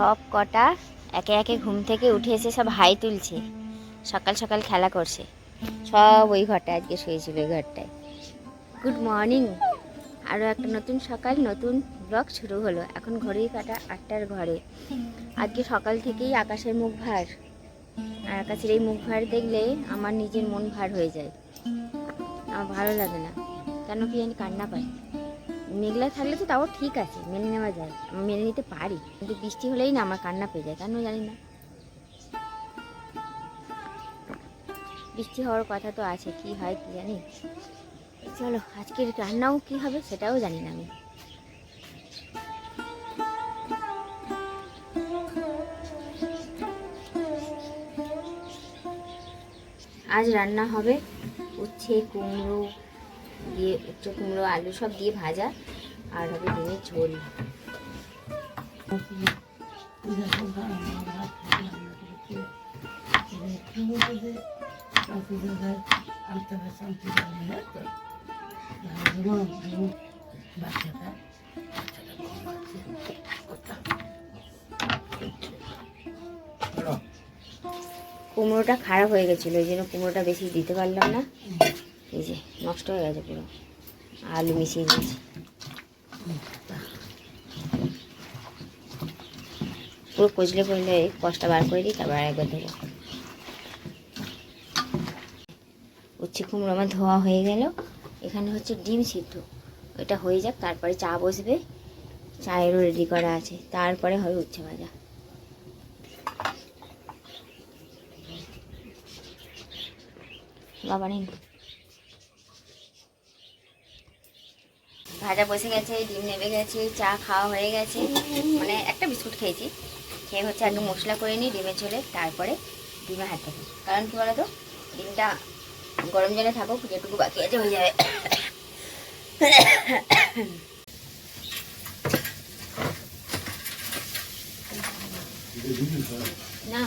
সব কটা একে একে ঘুম থেকে উঠে এসে সব হাই তুলছে। সকাল সকাল খেলা করছে। সব ওই ঘরটায় আজকে শুয়েছিল, ওই ঘরটায়। গুড মর্নিং আরও একটা নতুন সকাল, নতুন ব্লগ শুরু হলো। এখন ঘড়ির কাটা আটটার ঘরে। আজকে সকাল থেকেই আকাশের মুখ ভার। আর আকাশের এই মুখ ভার দেখলে আমার নিজের মন ভার হয়ে যায়। আমার ভালো লাগে না। কেন কি আমি কান্না পায়। মেঘলা থাকলে তো তাও ঠিক আছে, মেনে নেওয়া যায় মেনে নিতে পারি, কিন্তু বৃষ্টি হলেই না আমার কান্না পেয়ে যায়, কেন জানি না। বৃষ্টি হওয়ার কথা তো আছে, কি হয় কি জানি। চলো, আজকের রান্নাও কি হবে সেটাও জানি না আমি। আজ রান্না হবে উচ্ছে, কুমড়ো দিয়ে উচ্ছে কুমড়ো, আলু সব দিয়ে ভাজা, আর হবে ডিমের ঝোল কুমড়োটা খারাপ হয়ে গেছিল ওই জন্য কুমড়োটা বেশি দিতে পারলাম না। এই যে, নষ্ট হয়ে গেছে পুরো। আলু মিশিয়ে দিয়েছি। পুরো কচলে কচলে কষটা বার করে দিই, তারপর একবার দেবো উচ্ছে কুমড়ো আমার ধোয়া হয়ে গেল। এখানে হচ্ছে ডিম সিদ্ধ। এটা হয়ে যাক, তারপরে চা বসবে। চায়েরও রেডি করা আছে। তারপরে হবে উচ্ছে ভাজা। বাবা নিন ভাজা বসে গেছে, ডিম নেমে গেছে, চা খাওয়া হয়ে গেছে। মানে একটা বিস্কুট খেয়েছি। খেয়ে হচ্ছে একটু মশলা করে নিই ডিমের ঝোলে, তারপরে ডিমে হাত দেবো কারণ কি বলতো, ডিমটা গরম জলে থাকুক, যেটুকু বাকি আছে হয়ে যাবে। না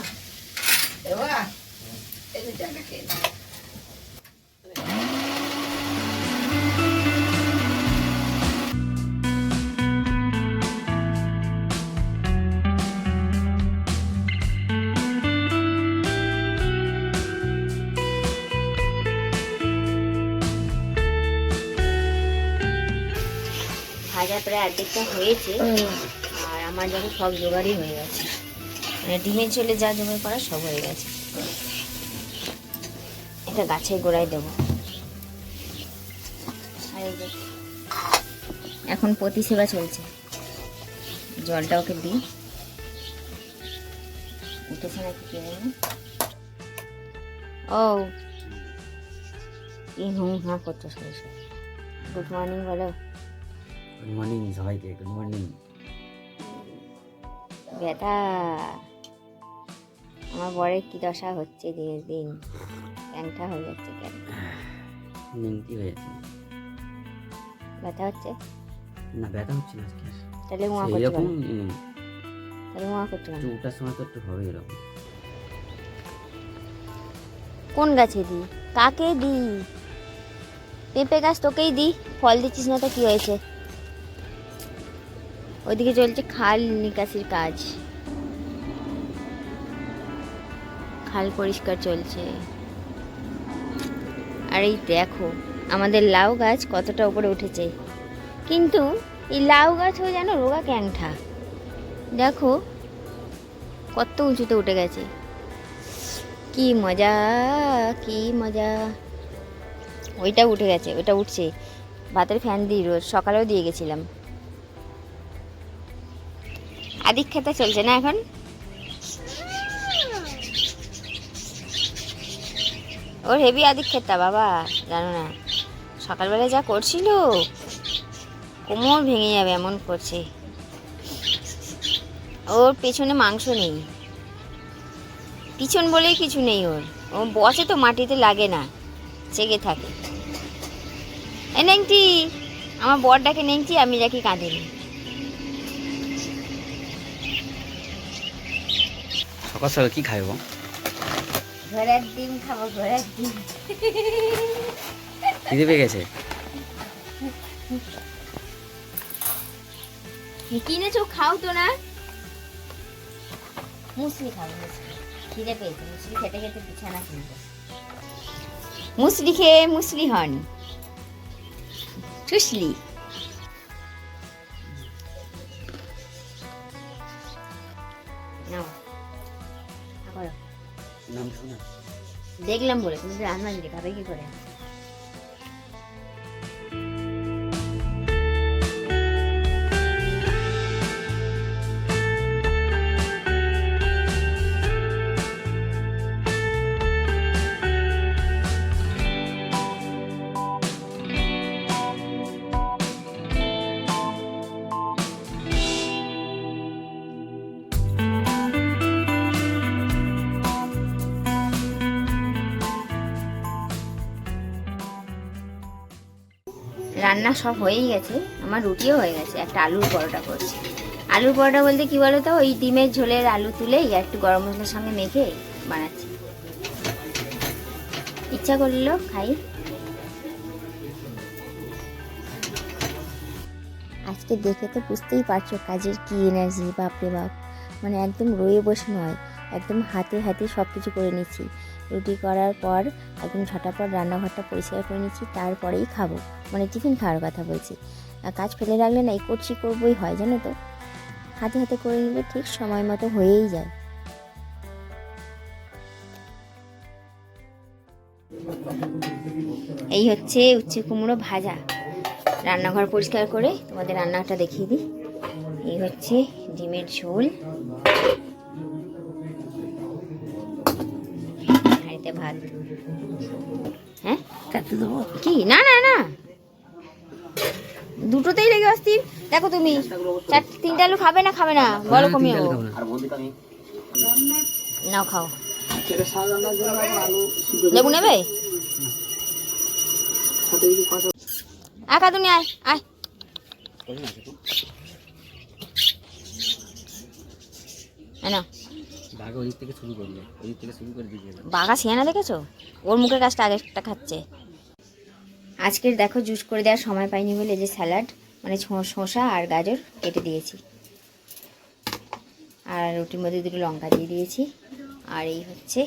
ভাজা প্রায় অর্ধেকটা হয়েছে আর আমার যখন সব জোগাড়ই হয়ে গেছে। মানে ডিমের ঝোলে যা জোগাড় করা সব হয়ে গেছে। এটা গাছের গোড়ায় দেবো। এখন প্রতি সেবা চলছে। জলটা ওকে দিই। উঠেছে নাকি কে ও। কি হুম হ্যাঁ করছ। গুড মর্নিং বলো। গুড মর্নিং সবাইকে গুড মর্নিং ব্যথা। আমার বরের কি দশা হচ্ছে দিনের দিন? ক্যাংটা হয়ে যাচ্ছে কেন? নিমতি হয়েছে ব্যথা হচ্ছে? না ব্যথা হচ্ছে না আজকে। তাহলে উমা করছে এইরকম কেন? তাহলে উমা করছে? একটু উঠার সময় তো একটু হবে এরকম। কোন গাছে দি কাকে দি পেঁপে গাছ তোকেই দি ফল দিচ্ছিস না তো কি হয়েছে? ওইদিকে চলছে খাল নিকাশির কাজ। খাল পরিষ্কার চলছে। আর এই দেখো, আমাদের লাউ গাছ কতটা উপরে উঠেছে। কিন্তু এই লাউ গাছও যেন রোগা ক্যাংঠা। দেখো, কত উঁচুতে উঠে গেছে। কি মজা কি মজা। ওইটা উঠে গেছে, ওইটা উঠছে। ভাতের ফ্যান দিই রোজ, সকালেও দিয়ে গেছিলাম। আদিক খেতে চলছে না এখন? ওর হেভি খেতা, বাবা, জানো না। সকালবেলা যা করছিল, কোমর ভেঙে যাবে এমন করছে। ওর পেছনে মাংস নেই। পিছন বলেই কিছু নেই ওর। ও বসে তো মাটিতে লাগে না চেগে থাকে। এ, নেংটি, আমার বরটাকে নেংটি, আমি যাকে কাঁদিনি। সকাল সকাল কি খাইব? ঘোড়ার ডিম খাব ঘোড়ার ডিম। খিদে পেয়ে গেছে? কিনেছো? খাও তো না। মুসলি খাব খিদে পেয়েছে মুসলি খেতে খেতে বিছানা কিনবো। মুসলি খেয়ে মুসলি হন। সুসলি। দেখলাম বলে তুমি তো রান্না দিলে খাবে কি করে? রান্না সব হয়েই গেছে। আমার রুটিও হয়ে গেছে। একটা আলুর পরোটা করছি। আলুর পরোটা বলতে কি বলতো? ওই ডিমের ঝোলের আলু তুলেই একটু গরম মশলার সঙ্গে মেখে বানাচ্ছি। ইচ্ছা করল খাই। আজকে দেখে তো বুঝতেই পারছ কাজের কি এনার্জি বাপরে বাপ। মানে একদম রয়ে বসে নয়। একদম হাতে হাতে সব কিছু করে নিচ্ছি। রুটি করার পর একদম ঝটাপট রান্নাঘরটা পরিষ্কার করে নিচ্ছি, তারপরেই খাব। মানে টিফিন খাওয়ার কথা বলছি। আর কাজ ফেলে রাখলে না এই করছি করবোই হয়, জানো তো? হাতে হাতে করে নিলে ঠিক সময় মতো হয়েই যায়। এই হচ্ছে উচ্ছে কুমড়ো ভাজা। রান্নাঘর পরিষ্কার করে তোমাদের রান্নাটা দেখিয়ে দিই। এই হচ্ছে ডিমের ঝোল। হাঁড়িতে ভাত। হ্যাঁ? কি? না না না। দুটোতেই লেগে অস্থির দেখো তুমি। চার তিনটা আলু খাবে না খাবে না? বলো কমিয়ে নাও খাও। লেবু নেবে? একা তুমি আয় আয় এই বাঘ ওদিক থেকে শুরু করল ওদিক থেকে শুরু করে দিয়ে বাঘা সিয়ানা দেখেছ? ওর মুখের কাজটা আগেরটা খাচ্ছে। আজকের দেখো জুস করে দেওয়ার সময় পাইনি বলে যে স্যালাড মানে শসা আর গাজর কেটে দিয়েছি। আর রুটির মধ্যে দুটো লঙ্কা দিয়ে দিয়েছি। আর এই হচ্ছে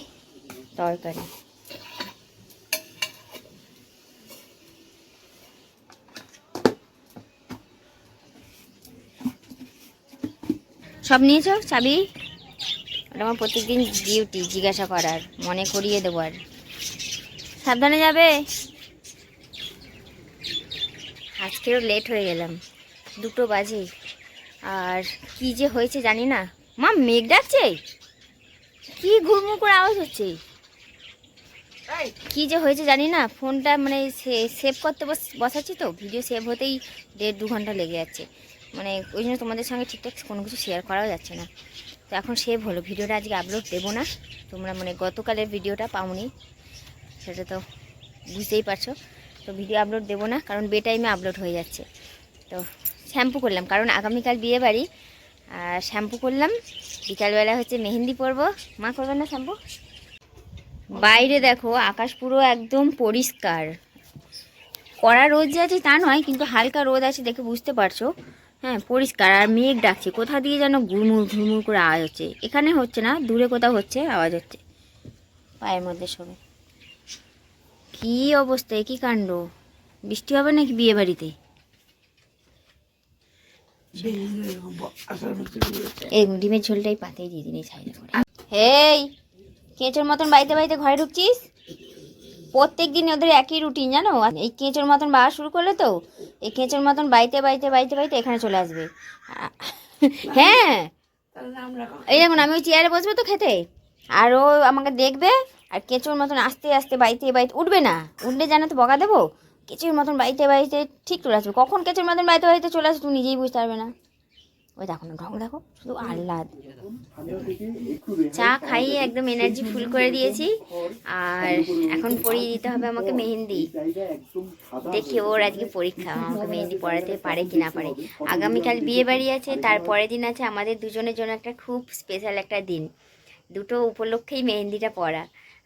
তরকারি। সব নিয়েছো চাবি? ওটা আমার প্রত্যেকদিন ডিউটি জিজ্ঞাসা করার মনে করিয়ে দেবো আর সাবধানে যাবে? আজকেও লেট হয়ে গেলাম। দুটো বাজে। আর কি যে হয়েছে জানি না। মা মেঘ ডাকছে? কি ঘুরমুর করে আওয়াজ হচ্ছে? কি যে হয়েছে জানি না। ফোনটা মানে সেভ করতে বস- বসাচ্ছি তো। ভিডিও সেভ হতেই দেড় দু ঘণ্টা লেগে যাচ্ছে। মানে ওই জন্য তোমাদের সঙ্গে ঠিকঠাক কোনো কিছু শেয়ার করাও যাচ্ছে না। তো এখন সেভ হলো। ভিডিওটা আজকে আপলোড দেবো না। তোমরা মানে গতকালের ভিডিওটা পাওনি। সেটা তো বুঝতেই পারছ। তো ভিডিও আপলোড দেবো না, কারণ বে টাইমে আপলোড হয়ে যাচ্ছে। তো শ্যাম্পু করলাম, কারণ আগামীকাল বিয়ে বাড়ি আর শ্যাম্পু করলাম। বিকালবেলা হচ্ছে মেহেন্দি পরবো। মা করবেন না শ্যাম্পু বাইরে দেখো, আকাশ পুরো একদম পরিষ্কার। কড়া রোদ যে আছে তা নয়, কিন্তু হালকা রোদ আছে দেখে বুঝতে পারছ। হ্যাঁ পরিষ্কার। আর মেঘ ডাকছে। কোথা দিয়ে যেন ঘুরমুর ঘুরমুর করে আওয়াজ হচ্ছে। এখানে হচ্ছে না, দূরে কোথাও হচ্ছে, আওয়াজ হচ্ছে। পায়ের মধ্যে সবে। কি অবস্থা কি কাণ্ড? বৃষ্টি হবে নাকি বিয়ে বাড়িতে? এই ডিমের ঝোলটাই পাতেই দিয়ে দিন, এই করে। হেই, কেঁচোর মতন বাড়িতে বাড়িতে ঘরে ঢুকছিস? প্রত্যেক দিন ওদের একই রুটিন জানো? এই কেঁচোর মতন বাড়া শুরু করলে তো এই কেঁচোর মতন বাড়িতে বাড়িতে বাড়িতে বাড়িতে এখানে চলে আসবে। হ্যাঁ। এই দেখুন আমি ওই চেয়ারে বসবো তো খেতে। আর ও আমাকে দেখবে আর কেঁচোর মতন আস্তে আস্তে বাড়িতে বাড়িতে উঠবে না। উঠলে জানো তো বকা দেবো? কেঁচোর মতন বাড়িতে বাড়িতে ঠিক চলে আসবে। কখন কেঁচোর মতন বাড়িতে বাড়িতে চলে আসবে তুমি নিজেই বুঝতে পারবে না। ওই দেখো না ঢং দেখো শুধু আহ্লাদ। চা খাইয়ে একদম এনার্জি ফুল করে দিয়েছি। আর এখন পরিয়ে দিতে হবে আমাকে মেহেন্দি। দেখি ওর আজকে পরীক্ষা আমাকে মেহেন্দি পড়াতে পারে কি না পারে। আগামীকাল বিয়ে বাড়ি আছে তারপরের দিন আছে আমাদের দুজনের জন্য একটা খুব স্পেশাল একটা দিন। দুটো উপলক্ষেই মেহেন্দিটা পড়া।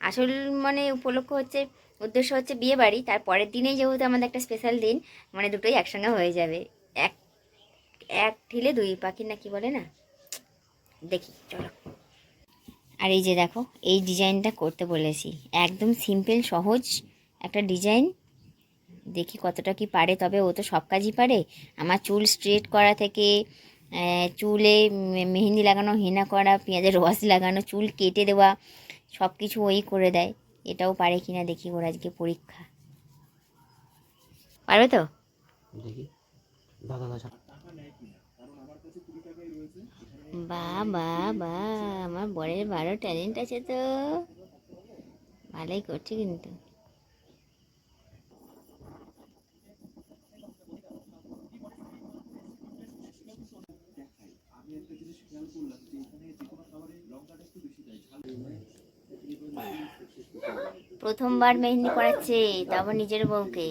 আসল মানে উপলক্ষ হচ্ছে উদ্দেশ্য হচ্ছে বিয়ে বাড়ি তার পরের দিনেই যেহেতু আমাদের একটা স্পেশাল দিন মানে দুটোই একসঙ্গে হয়ে যাবে। এক ঢিলে দুই পাখি না কি বলে না? দেখি চলো। আর এই যে দেখো এই ডিজাইনটা করতে বলেছি। একদম সিম্পল সহজ একটা ডিজাইন। দেখি কতটা কি পারে তবে ও তো সব কাজই পারে। আমার চুল স্ট্রেট করা থেকে চুলে মেহেন্দি লাগানো হেনা করা পেঁয়াজের রস লাগানো চুল কেটে দেওয়া সব কিছু ওই করে দেয়। এটাও পারে কিনা দেখি ওর আজকে পরীক্ষা। পারবে তো? দেখি। দাদা দাদা বা বা বা আমার বরের ভালো ট্যালেন্ট আছে তো। ভালোই করছে কিন্তু। প্রথমবার মেহেন্দি পড়াচ্ছে তারপর নিজের বউকে।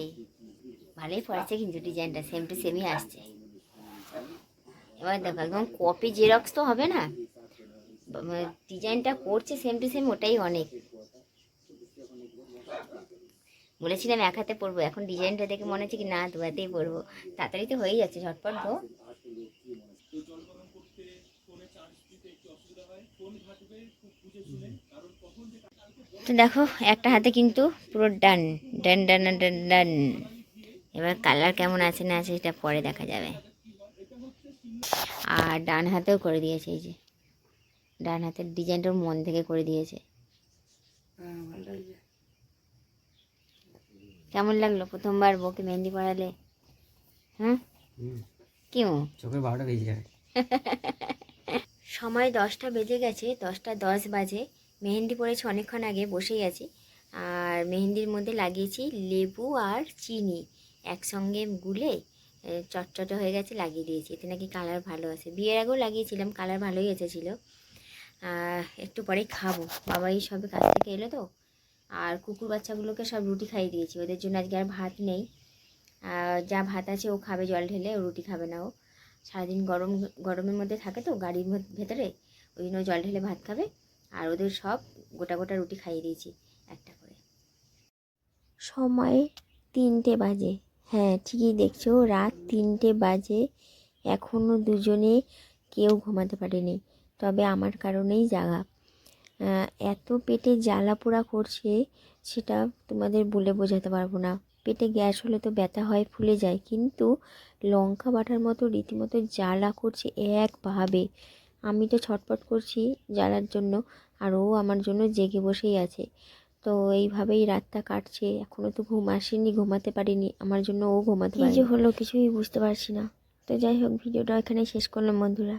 ভালোই পড়াচ্ছে কিন্তু ডিজাইনটা সেম টু সেমই আসছে। এবার দেখো, একদম কপি জেরক্স তো হবে না? ডিজাইনটা করছে সেম টু সেম ওটাই অনেক। বলেছিলাম এক হাতে পরবো, এখন ডিজাইনটা দেখে মনে হচ্ছে কি না, দু হাতেই পরবো। তাড়াতাড়ি তো হয়ে যাচ্ছে, ঝটপট গো তো দেখো, একটা হাতে কিন্তু পুরো ডান ডান ডান ডান ডান এবার কালার কেমন আছে না আছে সেটা পরে দেখা যাবে। আর ডান হাতেও করে দিয়েছে এই যে। ডান হাতের ডিজাইনটা মন থেকে করে দিয়েছে। কেমন লাগল প্রথমবার বউকে মেহেন্দি পড়ালে হ্যাঁ কেউ? চোখে বারোটা বেজে যাবে সময় দশটা বেজে গেছে দশটা দশ বাজে। মেহেন্দি পড়েছি অনেকক্ষণ আগে বসেই আছি আর মেহেন্দির মধ্যে লাগিয়েছি লেবু আর চিনি। একসঙ্গে গুলে চটচটে হয়ে গেছে, লাগিয়ে দিয়েছি। এতে নাকি কালার ভালো আছে। বিয়ের আগেও লাগিয়েছিলাম, কালার ভালোই এসেছিল। একটু পরেই খাব। বাবাই সবে কাছ থেকে এলো তো। আর কুকুর বাচ্চাগুলোকে সব রুটি খাইয়ে দিয়েছি। ওদের জন্য আজকে আর ভাত নেই। যা ভাত আছে ও খাবে জল ঢেলে, ও রুটি খাবে না ও। সারাদিন গরম, গরমের মধ্যে থাকে তো, গাড়ির ভেতরে। ওই জন্য জল ঢেলে ভাত খাবে। আর ওদের সব গোটা গোটা রুটি খাইয়ে দিয়েছি, একটা করে। সময় তিনটে বাজে। হ্যাঁ ঠিকই দেখছ। রাত তিনটে বাজে। এখনও দুজনে কেউ ঘুমাতে পারেনি। তবে আমার কারণেই জাগা। এত পেটে জ্বালা পোড়া করছে, সেটা তোমাদের বলে বোঝাতে পারব না। পেটে গ্যাস হলে তো ব্যথা হয়, ফুলে যায়। কিন্তু লঙ্কা বাটার মতো রীতিমতো জ্বালা করছে একভাবে আমি তো ছটপট করছি জ্বালার জন্য, আর ও আমার জন্য জেগে বসেই আছে। তো এইভাবেই রাতটা কাটছে। এখনও তো ঘুম আসেনি ঘুমাতে পারিনি। আমার জন্য ও ঘুমাতে পারে যে হলো কিছুই বুঝতে পারছি না। তো যাই হোক ভিডিওটা এখানে শেষ করলাম বন্ধুরা।